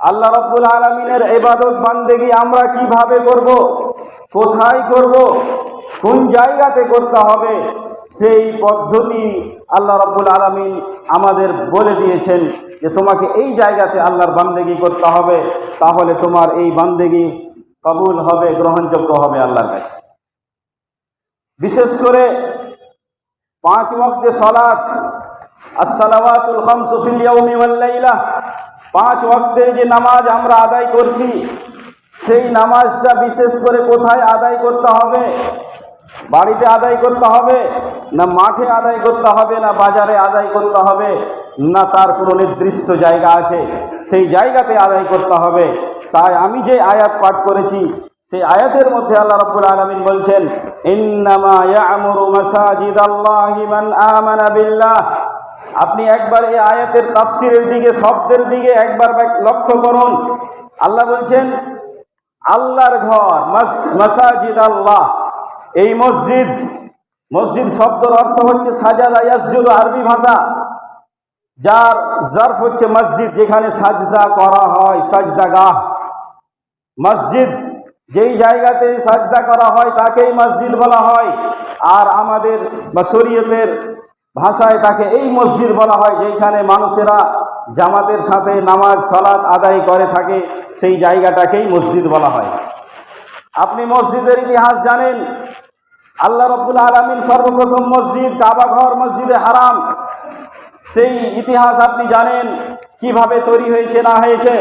আল্লাহ রব্বুল আলমিনের এবাদত বান্দেগি আমরা কীভাবে করব? কোথায় করব? কোন জায়গাতে করতে হবে? সেই পদ্ধতি আল্লাহ রব্বুল আলমিন আমাদের বলে দিয়েছেন যে তোমাকে এই জায়গাতে আল্লাহর বান্দেগি করতে হবে। তাহলে তোমার এই বান্দেগি কবুল হবে, গ্রহণযোগ্য হবে আল্লাহর কাছে। বিশেষ করে পাঁচ ওয়াক্তে সলাৎ আসসালাওয়াতুল খামসু ফিল পাঁচ ওয়াক্তের যে নামাজ আমরা আদায় করছি, সেই নামাজটা বিশেষ করে কোথায় আদায় করতে হবে? বাড়িতে আদায় করতে হবে, না মাঠে আদায় করতে হবে, না বাজারে আদায় করতে হবে, না তার কোনো নির্দিষ্ট জায়গা আছে, সেই জায়গাতে আদায় করতে হবে। তাই আমি যে আয়াত পাঠ করেছি, সেই আয়াতের মধ্যে আল্লাহ রাব্বুল আলামিন বলছেন, ইন্নামা ইয়ামুরু মাসাজিদাল্লাহি মান আমানা বিল্লাহ। আপনি একবার এই আয়াতের তাফসিরের দিকে, শব্দের দিকে একবার লক্ষ্য করুন। আল্লাহ বলছেন, আল্লাহর ঘর মাসাজিদ আল্লাহ। এই মসজিদ মসজিদ শব্দের অর্থ হচ্ছে সাজাদা ইয়াসজুদ আরবি ভাষা। যার জার্ফ হচ্ছে মসজিদ, যেখানে সাজদা করা হয় সাজদা গাহ মসজিদ, যেই জায়গাতে সাজদা করা হয়, তাকেই মসজিদ বলা হয়। আর আমাদের বা শরীয়তের ভাষায় তাকে এই মসজিদ বলা হয় যেখানে মানুষেরা জামাতের সাথে নামাজ, সালাত আদায় করে থাকে, সেই জায়গাটাকেই মসজিদ বলা হয়। আপনি মসজিদের ইতিহাস জানেন, আল্লাহ রব্বুল আলমিন সর্বপ্রথম মসজিদ কাবাঘর মসজিদে হারাম। সেই ইতিহাস আপনি জানেন কীভাবে তৈরি হয়েছে, না হয়েছে,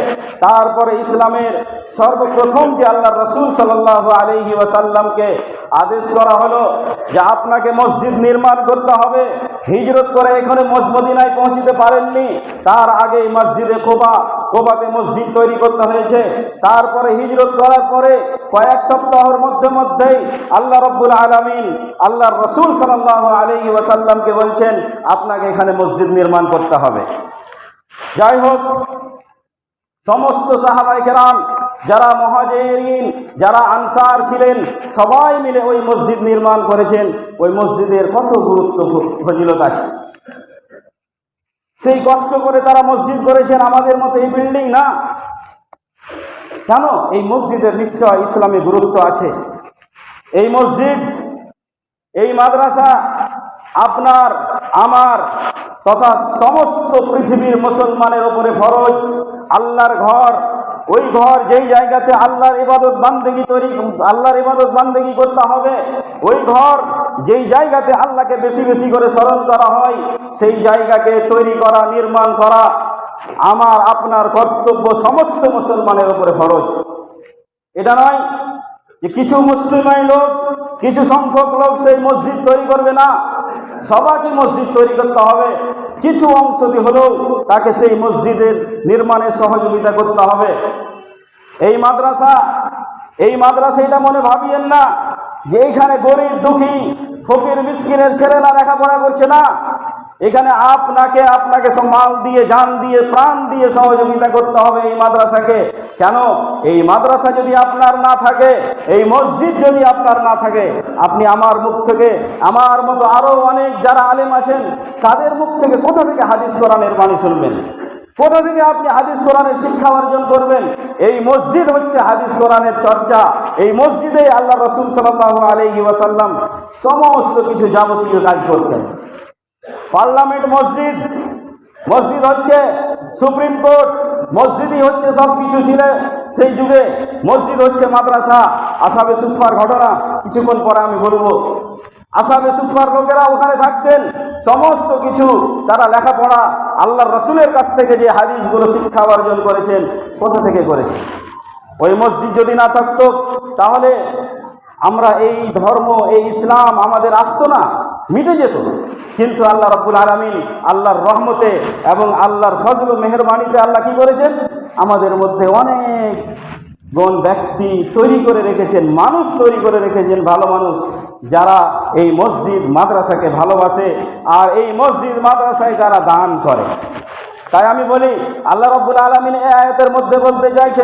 তারপরে ইসলামের সর্বপ্রথম যে আল্লাহ রসুল সাল্লাহ আলহি ওয়াসাল্লামকে আদেশ করা হলো যে আপনাকে মসজিদ নির্মাণ করতে হবে। হিজরত করে এখানে মসজিদিনায় পৌঁছতে পারেননি। তার আগেই মসজিদে কোবা কোবাতে মসজিদ তৈরি করতে হয়েছে। তারপরে হিজরত করার পরে কয়েক সপ্তাহের মধ্যে মধ্যেই আল্লাহ রব্বুল আলমিন আল্লাহ রসুল সাল্লাহ আলহি ওয়াসাল্লামকে বলছেন, আপনাকে এখানে মসজিদ নির্মাণ করতে হবে। যাই হোক সমস্ত সাহাবাই কেরাম যারা মহাজেরিন, যারা আনসার ছিলেন, সবাই মিলে ওই মসজিদ নির্মাণ করেছেন। ওই মসজিদের কত গুরুত্ব ফজিলত আছে। সেই কষ্ট করে তারা মসজিদ করেছেন, আমাদের মতো এই বিল্ডিং না। কেন? এই মসজিদের নিশ্চয় ইসলামে গুরুত্ব আছে। এই মসজিদ, এই মাদ্রাসা, আপনার আমার তথা সমস্ত পৃথিবীর মুসলমানের ওপরে ফরজ। আল্লাহর ঘর, ওই ঘর যেই জায়গাতে আল্লাহর ইবাদত বান্দেগি তৈরি, আল্লাহর ইবাদত বান্দেগি করতে হবে, ওই ঘর যেই জায়গাতে আল্লাহকে বেশি বেশি করে স্মরণ করা হয়, সেই জায়গাকে তৈরি করা, নির্মাণ করা আমার, আপনার কর্তব্য সমস্ত মুসলমানের ওপরে ফরজ। এটা নয় যে কিছু মুসলিমাই লোক, কিছু সংখ্যক লোক সেই মসজিদ তৈরি করবে না। সবাইকে মসজিদ তৈরি করতে হবে। কিছু অংশ হলেও তাকে সেই মসজিদের নির্মাণে সহযোগিতা করতে হবে। এই মাদ্রাসা এই মাদ্রাসা এটা মনে ভাবিয়েন না যে এইখানে গরিব দুঃখী, ফকির, মিসকিনের ছেলেরা লেখাপড়া করছে না। এখানে আপনাকে আপনাকে মাল দিয়ে, জান দিয়ে, প্রাণ দিয়ে সহযোগিতা করতে হবে এই মাদ্রাসাকে। কেন? এই মাদ্রাসা যদি আপনার না থাকে, এই মসজিদ যদি আপনার না থাকে, আপনি আমার মুখ থেকে, আমার মতো আরও অনেক যারা আলেম আছেন, তাদের মুখ থেকে কোথা থেকে হাদিস কোরআনের বাণী শুনবেন? কোথা থেকে আপনি হাদিস কোরআনের শিক্ষা অর্জন করবেন? এই মসজিদ হচ্ছে হাদিস কোরআনের চর্চা। এই মসজিদে আল্লাহ রসুল সাল্লাহ আলহি ওয়াসাল্লাম সমস্ত কিছু যাবতীয় কাজ করতেন। পার্লামেন্ট মসজিদ মসজিদ হচ্ছে সুপ্রিম কোর্ট, মসজিদই হচ্ছে সব কিছু ছিল সেই যুগে। মসজিদ হচ্ছে মাদ্রাসা আসাবে সুপার ঘটনা, কিছুক্ষণ পরে আমি বলব। আসাবে সুপার লোকেরা ওখানে থাকতেন, সমস্ত কিছু তারা লেখাপড়া আল্লাহর রসুলের কাছ থেকে যে হাদিসগুলো শিক্ষা অর্জন করেছেন, কোথা থেকে করেছেন? ওই মসজিদ যদি না থাকতো, তাহলে আমরা এই ধর্ম, এই ইসলাম আমাদের আসতো না। মিটে যেত। কিন্তু আল্লাহ রব্বুল আলমিন আল্লাহর রহমতে এবং আল্লাহর ফজল মেহরবানিতে আল্লাহ কি করেছেন? আমাদের মধ্যে অনেক গণ ব্যক্তি তৈরি করে রেখেছেন, মানুষ তৈরি করে রেখেছেন ভালো মানুষ, যারা এই মসজিদ মাদ্রাসাকে ভালোবাসে আর এই মসজিদ মাদ্রাসায় যারা দান করে। তাই আমি বলি, আল্লাহ রাব্বুল আলামিন এই আয়াতের মধ্যে বলতে চাইছে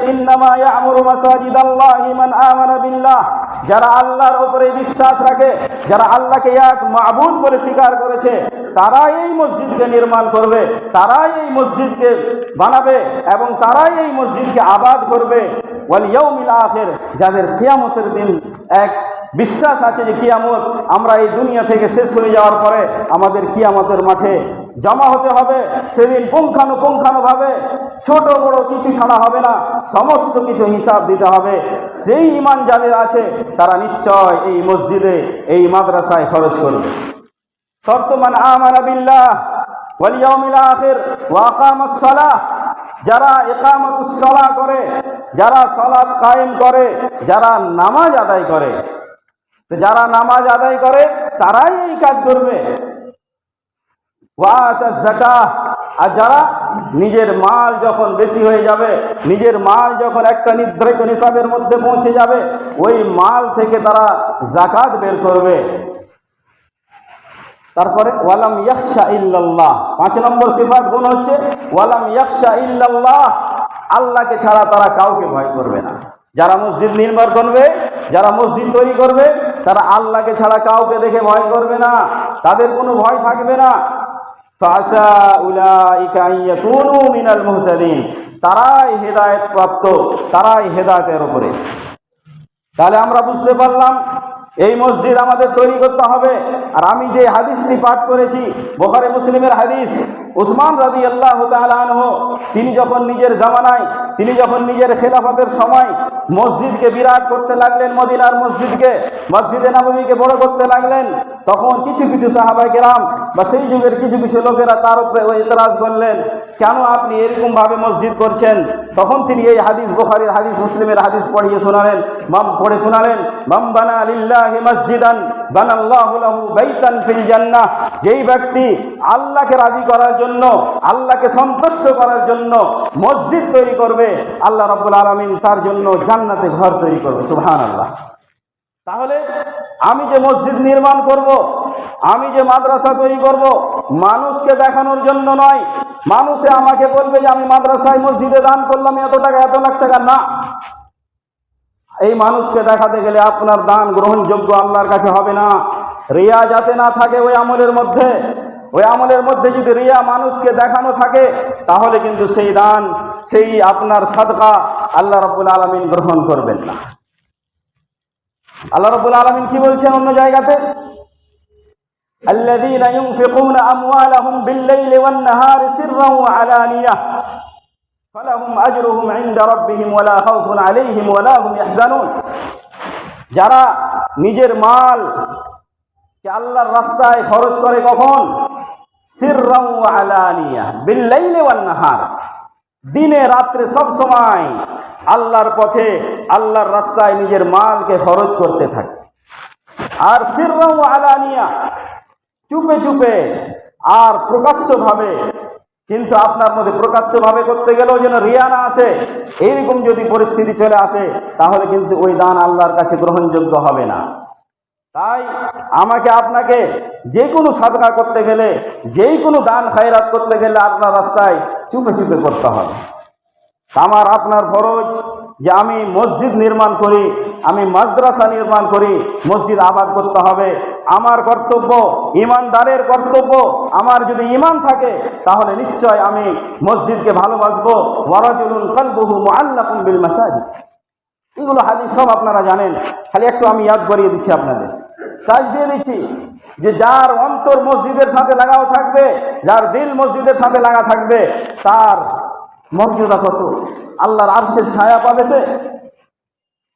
যারা আল্লাহর ওপরে বিশ্বাস রাখে, যারা আল্লাহকে এক মাবুদ বলে স্বীকার করেছে, তারাই এই মসজিদকে নির্মাণ করবে, তারাই এই মসজিদকে বানাবে এবং তারাই এই মসজিদকে আবাদ করবে। ওয়াল ইয়াউমিল আখির, যাদের কিয়ামতের দিন এক বিশ্বাস আছে যে কিয়ামত আমরা এই দুনিয়া থেকে শেষ হয়ে যাওয়ার পরে আমাদের কিয়ামতের মাঠে জমা হতে হবে। সেদিন পুঙ্খানুপুঙ্খানুভাবে ছোট বড় কিছু ছাড়া হবে না। সমস্ত কিছু হিসাব দিতে হবে। সেই ইমান যাদের আছে, তারা নিশ্চয় এই মসজিদে, এই মাদ্রাসায় খরচ করবে। শর্তমান আমানা বিল্লাহ যারা সালাহ করে, যারা সালাত কায়েম করে, যারা নামাজ আদায় করে তো যারা নামাজ আদায় করে, তারাই এই কাজ করবে। আর যারা নিজের মাল যখন বেশি হয়ে যাবে, নিজের মাল যখন একটা নির্ধারিত নিসাবের মধ্যে পৌঁছে যাবে, ওই মাল থেকে তারা জাকাত বের করবে। তারপরে, ওয়ালাম ইয়াকশা ইল্লাল্লাহ। পাঁচ নম্বর সিফাত গুণ হচ্ছে, ওয়ালাম ইয়াকশা ইল্লাল্লাহ। আল্লাহকে ছাড়া তারা কাউকে ভয় করবে না। যারা মসজিদ নির্মাণ করবে, যারা মসজিদ তৈরি করবে, তারা আল্লাহকে ছাড়া কাউকে দেখে ভয় করবে না, তাদের কোনো ভয় থাকবে না। তারাই হেদায়ত প্রাপ্ত তারাই হেদায়তের উপরে। তাহলে আমরা বুঝতে পারলাম এই মসজিদ আমাদের তৈরি করতে হবে। আর আমি যে হাদিসটি পাঠ করেছি, বোখারে মুসলিমের হাদিস, উসমান রাজি আল্লাহ তালহ তিনি যখন নিজের জামানায়, তিনি যখন নিজের খেলাফতের সময় মসজিদকে বিরাট করতে লাগলেন, মদিনার মসজিদকে, মসজিদে নবমীকে বড় করতে লাগলেন তখন কিছু কিছু সাহাবাই কেরাম বা সেই যুগের কিছু কিছু লোকেরা তার উপরে এতরাজ করলেন, কেন আপনি এরকম ভাবে মসজিদ করছেন? তখন তিনি এই হাদিস বোখারির, হাদিস মুসলিমের হাদিস পড়িয়ে শোনালেন মাম পড়ে শোনালেন মাম বানা লিল্লাহি মসজিদান বানাল্লাহু লাহু বাইতান ফিল জান্নাহ। যেই ব্যক্তি আল্লাহকে রাজি করার জন্য, আল্লাহকে সন্তুষ্ট করার জন্য মসজিদ তৈরি করবে, আল্লাহ রাব্বুল আলামিন তার জন্য জান্নাতে ঘর তৈরি করবে। সুবহানাল্লাহ। তাহলে আমি যে মসজিদ নির্মাণ করব, আমি যে মাদ্রাসা তৈরি করব, মানুষকে দেখানোর জন্য নয়। মানুষে আমাকে বলবে যে, আমি মাদ্রাসায় মসজিদে দান করলাম, এত টাকা, এত লাখ টাকা। না। এই মানুষকে দেখাতে গেলে আপনার দান গ্রহণযোগ্য আল্লাহর কাছে হবে না। রিয়া যাতে না থাকে ওই আমলের মধ্যে, ওই আমলের মধ্যে যদি রিয়া মানুষকে দেখানো থাকে, তাহলে কিন্তু সেই দান, সেই আপনার সাদকা আল্লাহ রব্বুল আলমিন গ্রহণ করবেন না। আল্লাহ রব্বুল আলমিন কি বলছেন অন্য জায়গাতে الذين ينفقون أموالهم بالليل والنهار سرا وعلانية فلهم أجرهم عند ربهم ولا خوف عليهم ولا هم يحزنون যারা নিজের মাল কে আল্লাহর রাস্তায় খরচ করে কখন সিররাম ওয়া আলানিয়া বিল্লাইলি ওয়ান নাহার দিনে রাত্রে সব সময় আল্লাহর পথে, আল্লাহর রাস্তায় নিজের মালকে খরচ করতে থাকে। আর সিররাম আলানিয়া, চুপে চুপে আর প্রকাশ্যভাবে, কিন্তু আপনার মধ্যে প্রকাশ্যভাবে করতে গেলেও যেন রিয়া না আসে, এইরকম যদি পরিস্থিতি চলে আসে, তাহলে কিন্তু ওই দান আল্লাহর কাছে গ্রহণযোগ্য হবে না। তাই আমাকে আপনাকে যে কোনো সাধনা করতে গেলে যেই কোনো দান খায়রাত করতে গেলে আপনার রাস্তায় চুপে চুপে করতে হবে। আমার আপনার ফরজ যে আমি মসজিদ নির্মাণ করি, আমি মাদ্রাসা নির্মাণ করি, মসজিদ আবাদ করতে হবে। আমার কর্তব্য, ইমানদারের কর্তব্য, আমার যদি ইমান থাকে, তাহলে নিশ্চয় আমি মসজিদকে ভালোবাসবো। ওয়ারাজুলুন কলবুহু বিল এগুলো হাদিস সব আপনারা জানেন। খালি একটু আমি ইয়াদ করিয়ে দিচ্ছি আপনাদের। সাজ দিয়ে দিচ্ছি যে যার অন্তর মসজিদের সাথে লাগাও থাকবে, যার দিল মসজিদের সাথে লাগা থাকবে, তার মর্যাদা কত? আল্লাহর আরশের ছায়া পাবে সে?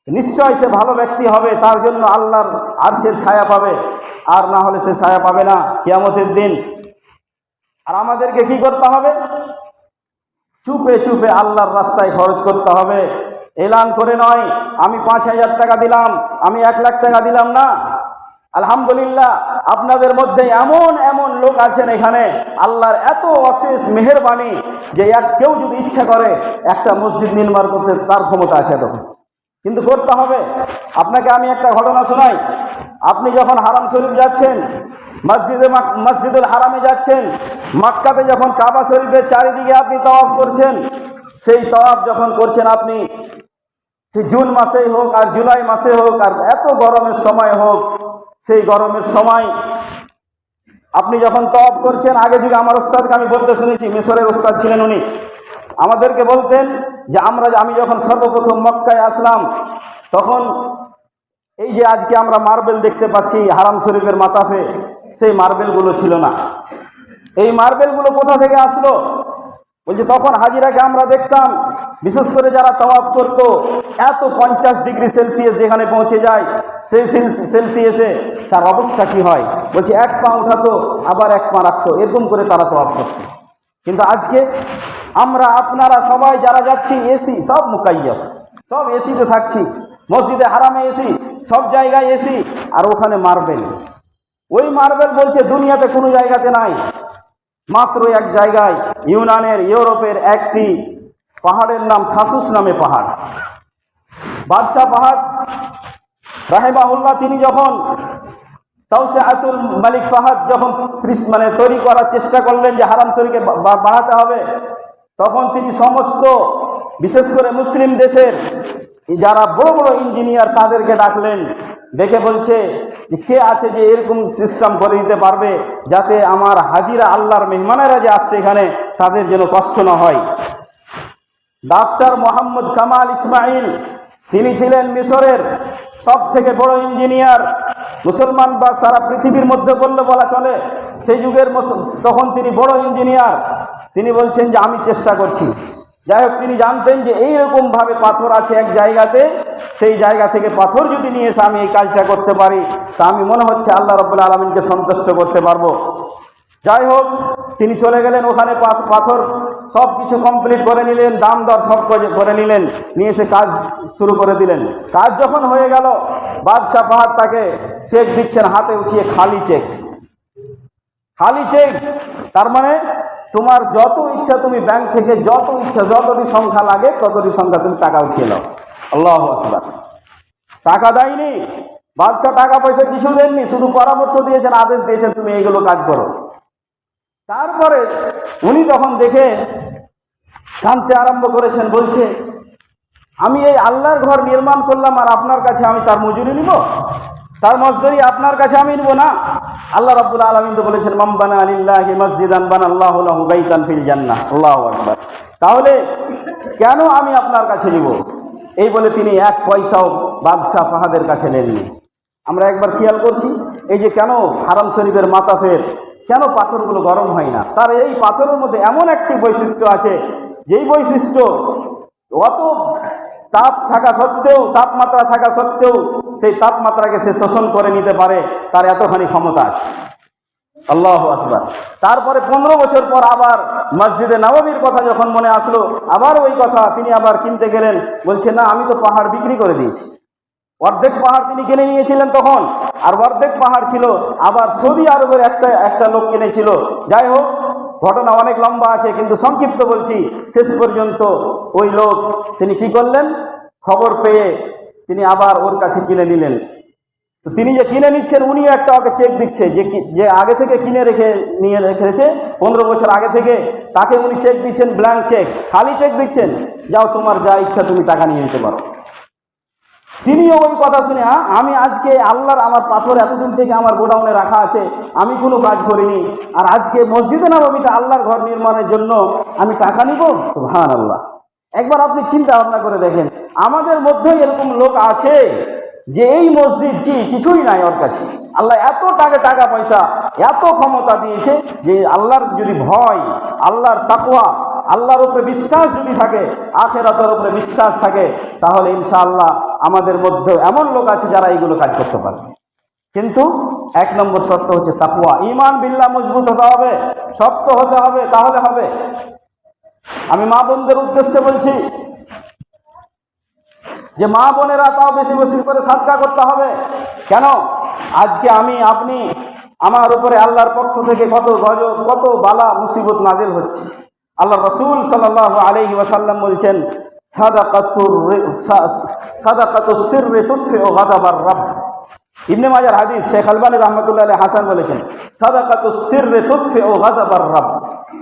নিশ্চয় সে ভালো ব্যক্তি হবে, তার জন্য আল্লাহর আরশের ছায়া পাবে। আর না হলে সে ছায়া পাবে না কিয়ামতের দিন। আর আমাদেরকে কি করতে হবে? চুপে চুপে আল্লাহর রাস্তায় খরচ করতে হবে। এলান করে নয়, আমি পাঁচ হাজার টাকা দিলাম, আমি এক লাখ টাকা দিলাম না। আলহামদুলিল্লাহ, আপনাদের মধ্যে এমন এমন লোক আছেন এখানে। আল্লাহর এত অশেষ মেহেরবানি যে এক কেউ যদি ইচ্ছা করে একটা মসজিদ নির্মাণ করতে, তার ক্ষমতা আছে তখন। কিন্তু করতে হবে। আপনাকে আমি একটা ঘটনা শোনাই। আপনি যখন হারাম শরীফ যাচ্ছেন, মসজিদে মসজিদুল হারামে যাচ্ছেন, মাক্কাতে যখন কাবা শরীফের চারিদিকে আপনি তওয়াফ করছেন, সেই তওয়াফ যখন করছেন আপনি, সে জুন মাসেই হোক আর জুলাই মাসে হোক আর এত গরমের সময় হোক সেই গরমের সময়। আপনি যখন তওয়াফ করছেন, আগে যুগে আমার ওস্তাদকে আমি বলতে শুনেছি, মিশরের ওস্তাদ ছিলেন উনি। আমাদেরকে বলতেন যে, আমরা আমি যখন সর্বপ্রথম মক্কায় আসলাম, তখন এই যে, আজকে আমরা মার্বেল দেখতে পাচ্ছি, হারাম শরীফের মাথাফে, সেই মার্বেলগুলো ছিল না। এই মার্বেলগুলো কোথা থেকে আসলো? বলছে, তখন হাজিরাকে আমরা দেখতাম, বিশেষ করে যারা তওয়াফ করতো, এত পঞ্চাশ ডিগ্রি সেলসিয়াস যেখানে পৌঁছে যায়, সেই সেল- সেলসিয়াসে তার অবস্থা কি হয়? বলছে, এক পা উঠাতো, আবার এক পা রাখতো। এরকম করে তারা তওয়াফ করতো। কিন্তু আজকে আমরা, আপনারা সবাই যারা যাচ্ছি, এসি, সব মুকাইয়া সব এসিতে থাকছি। মসজিদে হারামে এসি, সব জায়গায় এসি, আর ওখানে মার্বেল। ওই মার্বেল বলছে, দুনিয়াতে কোনো জায়গাতে নাই। মাত্র এক জায়গায় ইউনানের, ইউরোপের একটি পাহাড়ের নাম থাসুস নামে পাহাড়। বাদশাহ পাহাড় রাহেবাহুল্লাহ তিনি যখন তাওসে আতুল মালিক ফাহাদ যখন মানে তৈরি করার চেষ্টা করলেন যে হারাম শরীকে বাড়াতে হবে, তখন তিনি সমস্ত, বিশেষ করে মুসলিম দেশের যারা বড় বড় ইঞ্জিনিয়ার তাদেরকে ডাকলেন, দেখে বলছে কে আছে যে এরকম সিস্টেম করে দিতে পারবে যাতে আমার হাজিরা আল্লাহর মেহমানেরা যে আসছে এখানে তাদের যেন কষ্ট না হয়। ডাক্তার মোহাম্মদ কামাল ইসমাইল, তিনি ছিলেন মিশরের সব থেকে বড় ইঞ্জিনিয়ার মুসলমান বা সারা পৃথিবীর মধ্যে বললে বলা চলে, সেই যুগের তখন তিনি বড় ইঞ্জিনিয়ার তিনি বলছেন যে আমি চেষ্টা করছি। যাই হোক, তিনি জানতেন যে এইরকম ভাবে পাথর আছে এক জায়গাতে। সেই জায়গা থেকে পাথর যদি নিয়ে এসে আমি এই কাজটা করতে পারি, তা আমি মনে হচ্ছে আল্লাহ রব্বুল আলমিনকে সন্তুষ্ট করতে পারব। যাই হোক, তিনি চলে গেলেন, ওখানে পাথর সব কিছু কমপ্লিট করে নিলেন, দাম দর সব করে নিলেন, নিয়ে এসে কাজ শুরু করে দিলেন। কাজ যখন হয়ে গেল, বাদশাহ পাহাড় তাকে চেক দিচ্ছেন, হাতে উঠিয়ে খালি চেক খালি চেক তার মানে তোমার যত ইচ্ছা তুমি ব্যাংক থেকে যত ইচ্ছা, যতটি সংখ্যা লাগে, ততটি সংখ্যা তুমি টাকা উঠিয়ে নাও। আল্লাহ টাকা দেয়নি। বাদশাহ টাকা পয়সা কিছু দেননি, শুধু পরামর্শ দিয়েছেন, আদেশ দিয়েছেন, তুমি এইগুলো কাজ করো। তারপরে উনি তখন দেখে কাঁদতে আরম্ভ করেছেন, বলছে, আমি এই আল্লাহর ঘর নির্মাণ করলাম আর আপনার কাছে আমি তার মজুরি নিব? তার মজদুরি আপনার কাছে আমি নিব না। আল্লাহ রাব্বুল আলামিন তো বলেছেন মাম্বানা আলিল্লাহি মসজিদান বান আল্লাহ লাহু বাইতান ফিল জান্নাহ। আল্লাহু আকবার। তাহলে কেন আমি আপনার কাছে নিব? এই বলে তিনি এক পয়সাও বাদশাহ ফাহাদের কাছে নেননি। আমরা একবার খেয়াল করছি, এই যে কেন হারাম শরীফের মাতাফের, কেন পাথরগুলো গরম হয় না? তার এই পাথরের মধ্যে এমন একটি বৈশিষ্ট্য আছে, যেই বৈশিষ্ট্য অত তাপ থাকা সত্ত্বেও, তাপমাত্রা থাকা সত্ত্বেও সেই তাপমাত্রাকে সে শোষণ করে নিতে পারে, তার এতখানি ক্ষমতা আছে। আল্লাহ আকবার। তারপরে পনেরো বছর পর আবার মসজিদে নববীর কথা যখন মনে আসলো, আবার ওই কথা তিনি আবার কিনতে গেলেন। বলছে, না, আমি তো পাহাড় বিক্রি করে দিয়েছি। অর্ধেক পাহাড় তিনি কিনে নিয়েছিলেন তখন, আর অর্ধেক পাহাড় ছিল। আবার সৌদি আরবের একটা একটা লোক কিনেছিল। যাই হোক ঘটনা অনেক লম্বা আছে, কিন্তু সংক্ষিপ্ত বলছি, শেষ পর্যন্ত ওই লোক তিনি কি করলেন? খবর পেয়ে তিনি আবার ওর কাছে কিনে নিলেন। তো তিনি যে কিনে নিচ্ছেন, উনিও একটা ওকে চেক দিচ্ছে যে যে আগে থেকে কিনে রেখে নিয়ে রেখেছে, পনেরো বছর আগে থেকে তাকে উনি চেক দিচ্ছেন ব্ল্যাঙ্ক চেক খালি চেক দিচ্ছেন, যাও তোমার যা ইচ্ছা তুমি টাকা নিয়ে নিতে পারো। তিনিও ওই কথা শুনে "আ, আমি আজকে আল্লাহর আমার পাথর এতদিন থেকে আমার গোডাউনে রাখা আছে আমি কোনো কাজ করিনি। আর আজকে মসজিদে নবমীতে আল্লাহর ঘর নির্মাণের জন্য আমি টাকা নিব? সুবহান আল্লাহ একবার আপনি চিন্তা ভাবনা করে দেখেন আমাদের মধ্যেই এরকম লোক আছে যে এই মসজিদ কি কিছুই নাই ওর কাছে। আল্লাহ এত টাকা টাকা পয়সা এত ক্ষমতা দিয়েছে যে আল্লাহর যদি ভয় আল্লাহর তাকওয়া আল্লাহর উপরে বিশ্বাস যদি থাকে, আখেরাতের উপরে বিশ্বাস থাকে, তাহলে ইনশাআল্লাহ আমাদের মধ্যে এমন লোক আছে যারা এইগুলো কাজ করতে পারে কিন্তু এক নম্বর শর্ত হচ্ছে তাকুয়া ইমান বিল্লাহ মজবুত হতে হবে, শক্ত হতে হবে, তাহলে হবে। আমি মা বোনদের উদ্দেশ্যে বলছি, যে মা বোনেরা তাও বেশি বেশি করে সাদকা করতে হবে। কেন? আজকে আমি, আপনি, আমার উপরে আল্লাহর পক্ষ থেকে কত গজব, কত বালা মুসিবত নাজিল হচ্ছে। আল্লাহ রসুল সাল্লাহ আলহি ওয়াসাল্লাম বলছেন শেখ হাসান বলেছেন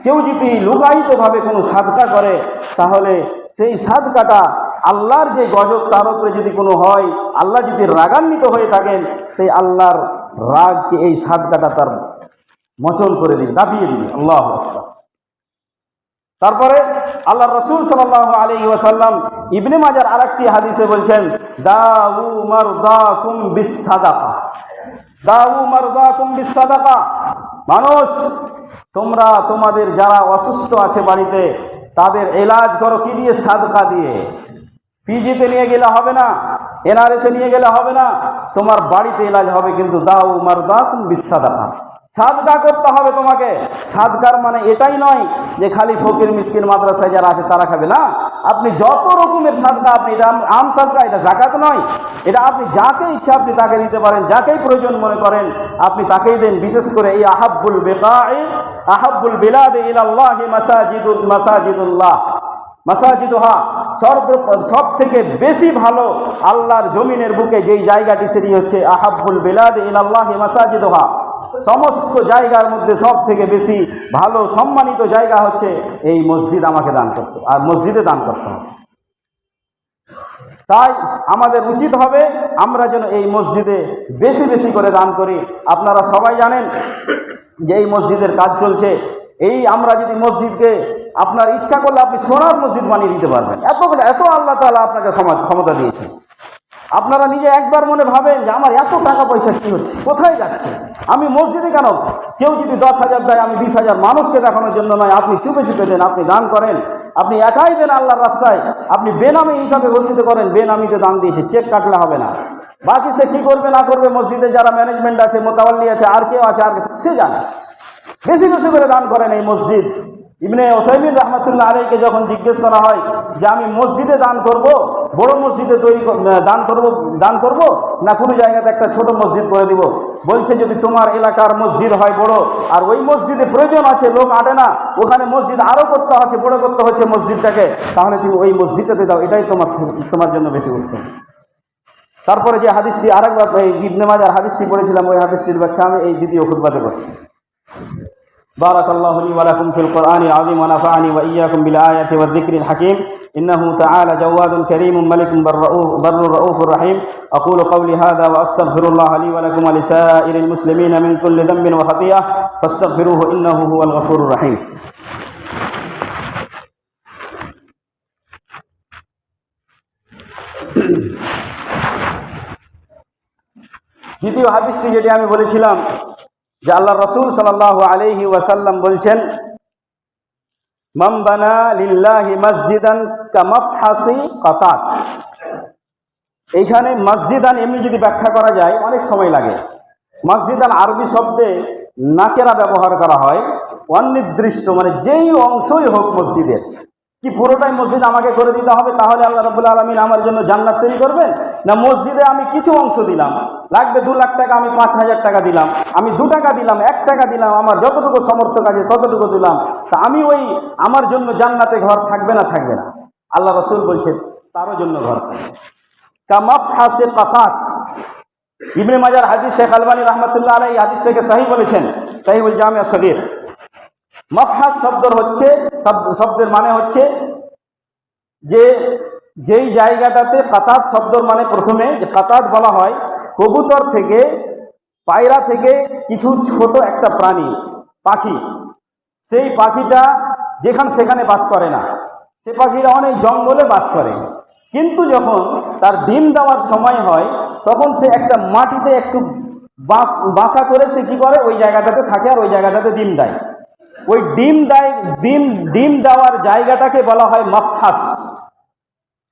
কেউ যদি কোনো করে, তাহলে সেই সাদকাটা আল্লাহর যে গজব, তার উপরে যদি কোনো হয়, আল্লাহ যদি রাগান্বিত হয়ে থাকেন, সেই আল্লাহর রাগকে এই সাদকাটা তার মোচন করে দিন দাবিয়ে দিন আল্লাহ। তারপরে আল্লাহ রসুল সাল্লাহ আলী ওয়াসাল্লাম ইবনে মাজার আরেকটি হাদিসে বলছেন মানুষ, তোমরা তোমাদের যারা অসুস্থ আছে বাড়িতে, তাদের এলাজ করো কি দিয়ে? সাদকা দিয়ে। পিজিতে নিয়ে গেলে হবে না, এনআরএসে নিয়ে গেলে হবে না, তোমার বাড়িতে এলাজ হবে, কিন্তু দাউ মারদাকুম বিসাদাকা সাদকা করতে হবে তোমাকে। সাদকার মানে এটাই নয় যে খালি ফকির, মিসকিন মাদ্রাসায় যারা আছে তারা খাবে, না। আপনি যত রকমের সাদকা আপনি, এটা আম- সাদকা, এটা জাকাত নয়। এটা আপনি যাকে ইচ্ছা আপনি তাকে দিতে পারেন, যাকেই প্রয়োজন মনে করেন, আপনি তাকেই দেন। বিশেষ করে এই আহাব্বুল বেকায়ে আহাব্বুল বিলাদে মাসাজিদুল মাসাজিদুল্লাহ। মাসাজিদুহা, সর্ব সব থেকে বেশি ভালো আল্লাহর জমিনের বুকে যেই জায়গাটি, সেটি হচ্ছে আহাব্বুল বিলাদ ইলাল্লাহি মাসাজিদুহা। সমস্ত জায়গার মধ্যে সব থেকে বেশি ভালো, সম্মানিত জায়গা হচ্ছে এই মসজিদ আমাকে দান করতে আর মসজিদে দান করতে হবে। তাই আমাদের উচিত হবে আমরা যেন এই মসজিদে বেশি বেশি করে দান করি। আপনারা সবাই জানেন যে এই মসজিদের কাজ চলছে। এই আমরা যদি মসজিদকে আপনার ইচ্ছা করলে আপনি সোনার মসজিদ বানিয়ে দিতে পারবেন। এত এত আল্লাহ তাআলা আপনাকে ক্ষমা- ক্ষমতা দিয়েছেন। আপনারা নিজে একবার মনে ভাবেন যে আমার এত টাকা পয়সা কি হচ্ছে? কোথায় যাচ্ছে? আমি মসজিদে কেন? কেউ যদি দশ হাজার দেয়, আমি বিশ হাজার মানুষকে দেখানোর জন্য নয়। আপনি চুপে চুপে দেন, আপনি দান করেন। আপনি একাই দেন আল্লাহর রাস্তায়। আপনি বেনামি হিসাবে ঘোষিত করেন, বেনামিতে দান দিয়েছে, চেক কাটলে হবে না। বাকি সে কী করবে, না করবে, মসজিদে যারা ম্যানেজমেন্ট আছে, মোতাবাল্লি আছে, আর কেউ আছে, আর সে জানে। বেশি বেশি করে দান করেন এই মসজিদ। ইবনে ওসাইমিন রহমতুল্লাহ আলীকে যখন জিজ্ঞেস করা হয় যে আমি মসজিদে দান করব বড় মসজিদে তৈরি দান করব দান করব? না কোনো জায়গাতে একটা ছোট মসজিদ করে দিব? বলছে, যদি তোমার এলাকার মসজিদ হয় বড়, আর ওই মসজিদে প্রয়োজন আছে, লোক আটে না, ওখানে মসজিদ আরও করতে হচ্ছে, বড় করতে হচ্ছে মসজিদটাকে, তাহলে তুমি ওই মসজিদটাতে দাও এটাই তোমার তোমার জন্য বেশি উত্তম। তারপরে যে হাদিসটি আরেকবার, এই ইবনে মাজার হাদিসটি পড়েছিলাম, ওই হাদিসটির ব্যাখ্যা আমি এই দ্বিতীয় খুতবাতে করছি بارك الله لي ولكم في القرآن العظيم ونفعني وإياكم بالآية والذكر الحكيم إنه تعالى جواد كريم ملك بر رؤوف, بر رؤوف رحيم أقول قولي هذا وأستغفر الله لي ولكم ولسائر المسلمين من كل ذنب وخطيئة فاستغفروه إنه هو الغفور الرحيم দ্বিতীয় হাদিসটি যেটি আমি বলেছিলাম যে আল্লাহ রসুল সাল্লাহ আলহি ওয়াসাল্লাম বলছেন মসজিদান এইখানে মসজিদান এমনি যদি ব্যাখ্যা করা যায়, অনেক সময় লাগে। মসজিদান আরবি শব্দে নাকেরা ব্যবহার করা হয়, অনির্দিষ্ট মানে যেই অংশই হোক মসজিদের। কি পুরোটাই মসজিদ আমাকে করে দিতে হবে, তাহলে আল্লাহ রবুল্লা আলমিন আমার জন্য জান্নাত তৈরি করবেন? না মসজিদে আমি কিছু অংশ দিলাম? লাগবে দু লাখ টাকা, আমি পাঁচ হাজার টাকা দিলাম। আমি দু টাকা দিলাম, এক টাকা দিলাম, আমার যতটুকু সমর্থক আছে ততটুকু দিলাম। তা আমি ওই আমার জন্য জান্নাতে ঘর থাকবে না থাকবে না। আল্লাহ রসুল বলছেন, তারও জন্য ঘর থাকবে। কামাফ কাফাত ইবনে মাজার হাদিস শেখ আলবানী রহমতুল্লাহ আলাই হাদিসটাকে সাহি বলেছেন সাহিবুল জামিয়া সগির। মফহাস শব্দর হচ্ছে শব্দের মানে হচ্ছে যে, যেই জায়গাটাতে কাতাত শব্দর মানে প্রথমে, যে কাতাত বলা হয় কবুতর থেকে, পায়রা থেকে কিছু ছোট একটা প্রাণী, পাখি। সেই পাখিটা যেখানে সেখানে বাস করে না। সে পাখিরা অনেক জঙ্গলে বাস করে। কিন্তু যখন তার ডিম দেওয়ার সময় হয়, তখন সে একটা মাটিতে একটু বাস, বাসা করে সে কি করে? ওই জায়গাটাতে থাকে আর ওই জায়গাটাতে ডিম দেয়। ওই ডিম দেয়, ডিম ডিম দেওয়ার জায়গাটাকে বলা হয় মফহাস।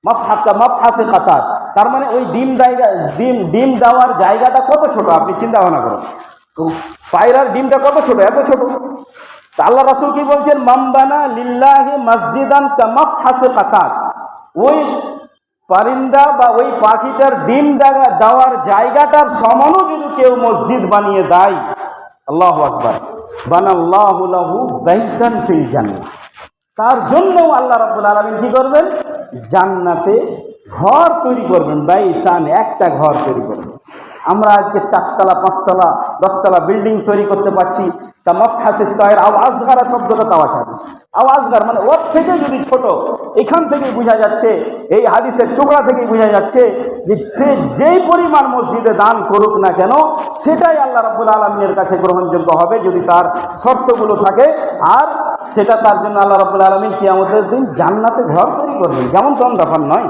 মফহাসা মফহাসে কাতার। তার মানে ওই ডিম জায়গা, ডিম ডিম দেওয়ার জায়গাটা কত ছোট? আপনি চিন্তা ভাবনা করুন। পায়রার ডিমটা কত ছোট? এত ছোট। আল্লাহ রাসুল কি বলছেন? মামবানা লিল্লাহি মসজিদান কামাফ হাসে কাতার। ওই পারিন্দা বা ওই পাখিটার ডিম দেওয়া, দেওয়ার জায়গাটার সমানও যদি কেউ মসজিদ বানিয়ে দেয়, আল্লাহ আকবর। বানাল্লাহু লাহু বাইতান ফিল জান্নাহ। তার জন্যও আল্লাহ রাব্বুল আলামিন কি করবেন? জান্নাতে ঘর তৈরি করবেন বাইতান একটা ঘর তৈরি করবেন। আমরা আজকে চারতলা, পাঁচতলা, দশতলা বিল্ডিং তৈরি করতে পারছি। তা মফহাসের তয়ের আওয়াজগারা শব্দটা তাওয়া হাদিস আওয়াজগার মানে ওর থেকে যদি ছোট, এখান থেকেই বোঝা যাচ্ছে, এই হাদিসের টুকরা থেকেই বোঝা যাচ্ছে যে সে যেই পরিমাণ মসজিদে দান করুক না কেন, সেটাই আল্লাহ রাব্বুল আলমিনের কাছে গ্রহণযোগ্য হবে যদি তার শর্তগুলো থাকে। আর সেটা তার জন্য আল্লাহ রাব্বুল আলমিন কিয়ামতের দিন জান্নাতে ঘর তৈরি করবেন। যেমন তখন ব্যাপার নয়।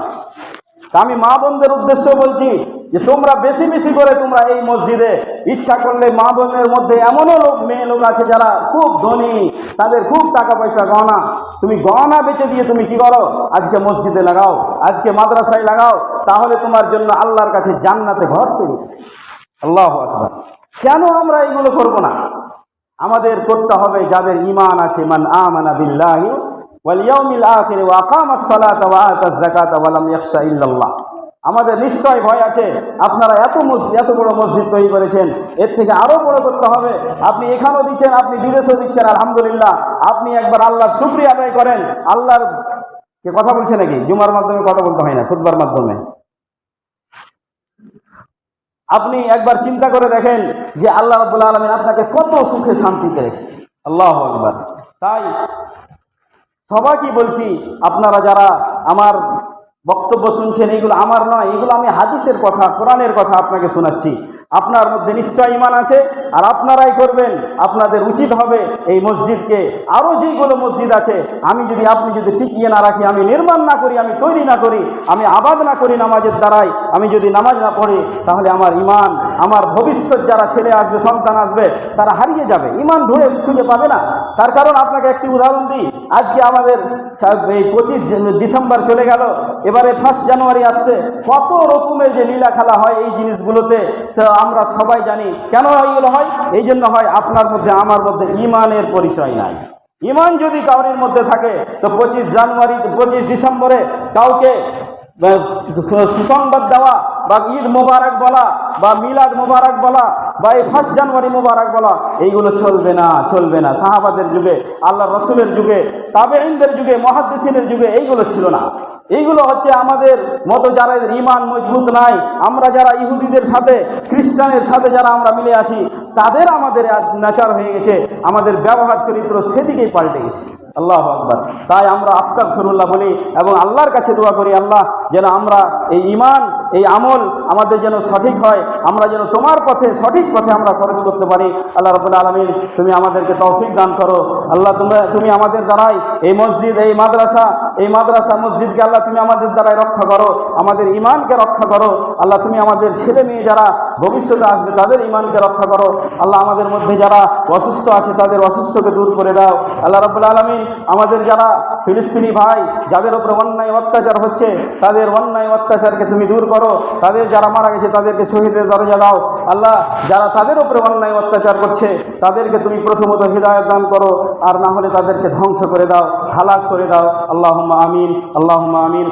তা আমি মা বোনদের উদ্দেশ্য বলছি যে তোমরা বেশি বেশি করে তোমরা এই মসজিদে ইচ্ছা করলে মা বোনের মধ্যে এমনও লোক, মেয়ে লোক আছে যারা খুব ধনী, তাদের খুব টাকা পয়সা গহনা। তুমি গহনা বেচে দিয়ে তুমি কি করো? আজকে মসজিদে লাগাও, আজকে মাদ্রাসায় লাগাও, তাহলে তোমার জন্য আল্লাহর কাছে জান্নাতে ঘর তৈরি। আল্লাহ কেন আমরা এইগুলো করব না? আমাদের করতে হবে যাদের ইমান আছে, মান আমানা বিল্লাহি ওয়াল ইয়াউমিল আখির ওয়া আকামাস ওয়া আতাজ ওয়া লাম ইল্লাল্লাহ। আমাদের নিশ্চয় ভয় আছে, আপনারা এত মসজিদ, এত বড় মসজিদ তৈরি করেছেন, এর থেকে আরও বড় করতে হবে। আপনি এখানেও দিচ্ছেন, আপনি বিদেশেও দিচ্ছেন, আলহামদুলিল্লাহ। আপনি একবার আল্লাহর শুকরিয়া আদায় করেন, আল্লাহর কে কথা বলছে নাকি? জুমার মাধ্যমে কথা বলতে হয় না, খুতবার মাধ্যমে। আপনি একবার চিন্তা করে দেখেন যে আল্লাহ রাব্বুল আলমিন আপনাকে কত সুখে শান্তিতে রেখেছে। আল্লাহ একবার তাই সবাইকে বলছি, আপনারা যারা আমার বক্তব্য শুনছেন, এগুলো আমার নয়, এগুলো আমি হাদিসের কথা, কোরআনের কথা আপনাকে শোনাচ্ছি। আপনার মধ্যে নিশ্চয় ইমান আছে, আর আপনারাই করবেন, আপনাদের উচিত হবে এই মসজিদকে। আরও যেগুলো মসজিদ আছে, আমি যদি, আপনি যদি টিকিয়ে না রাখি, আমি নির্মাণ না করি, আমি তৈরি না করি, আমি আবাদ না করি নামাজের দ্বারাই, আমি যদি নামাজ না পড়ি, তাহলে আমার ইমান আমার ভবিষ্যৎ যারা ছেলে আসবে, সন্তান আসবে, তারা হারিয়ে যাবে। ইমান ধরে খুঁজে পাবে না। তার কারণ আপনাকে একটি উদাহরণ দিই। আজকে আমাদের এই পঁচিশ ডিসেম্বর চলে গেল। এবারে ফার্স্ট জানুয়ারি আসছে। কত রকমের যে লীলা খেলা হয় এই জিনিসগুলোতে। তো আমরা সবাই জানি কেন এইগুলো হয়? এই জন্য হয় আপনার মধ্যে, আমার মধ্যে ইমানের পরিচয় নাই। ইমান যদি কাউরির মধ্যে থাকে, তো পঁচিশ জানুয়ারি, পঁচিশ ডিসেম্বরে কাউকে সুসংবাদ দেওয়া, বা ঈদ মোবারক বলা, বা মিলাদ মোবারক বলা, বা এই ফার্স্ট জানুয়ারি মোবারক বলা, এইগুলো চলবে না চলবে না। সাহাবাদের যুগে আল্লাহ রসুলের যুগে তাবেইনদের যুগে, মহাদ্দেসিনের যুগে এইগুলো ছিল না। এইগুলো হচ্ছে আমাদের মতো যারা ইমান মজবুত নাই, আমরা যারা ইহুদিদের সাথে, খ্রিস্টানের সাথে যারা আমরা মিলে আছি, তাদের আমাদের নাচার হয়ে গেছে, আমাদের ব্যবহার চরিত্র সেদিকেই পাল্টে গেছে। আল্লাহ আকবর। তাই আমরা আস্তাক ফিরুল্লাহ বলি এবং আল্লাহর কাছে দোয়া করি, আল্লাহ যেন আমরা এই ইমান এই আমল আমাদের যেন সঠিক হয়। আমরা যেন তোমার পথে, সঠিক পথে আমরা খরচ করতে পারি। আল্লাহ রবুল্লা আলমিন, তুমি আমাদেরকে তৌফিক দান করো। আল্লাহ তুমি তুমি আমাদের দ্বারাই এই মসজিদ, এই মাদ্রাসা এই মাদ্রাসা মসজিদকে আল্লাহ, তুমি আমাদের দ্বারাই রক্ষা করো। আমাদের ইমানকে রক্ষা করো। আল্লাহ, তুমি আমাদের ছেলে মেয়ে যারা ভবিষ্যতে আসবে, তাদের ইমানকে রক্ষা করো। আল্লাহ, আমাদের মধ্যে যারা অসুস্থ আছে, তাদের অসুস্থকে দূর করে দাও। আল্লাহ রবুল্লা আলমিন, আমাদের যারা ফিলিস্তিনি ভাই, যাদের উপরে অন্যায় অত্যাচার হচ্ছে, তাদের অন্যায় অত্যাচারকে তুমি দূর করো। তাদের যারা মারা গেছে, তাদেরকে শহীদের দরজা দাও। আল্লাহ, যারা তাদের উপরে অন্যায় অত্যাচার করছে, তাদেরকে তুমি প্রথমত হৃদায়ত দান করো, আর না হলে তাদেরকে ধ্বংস করে দাও হালাক করে দাও। আল্লাহ আমিন আল্লাহ আমিন।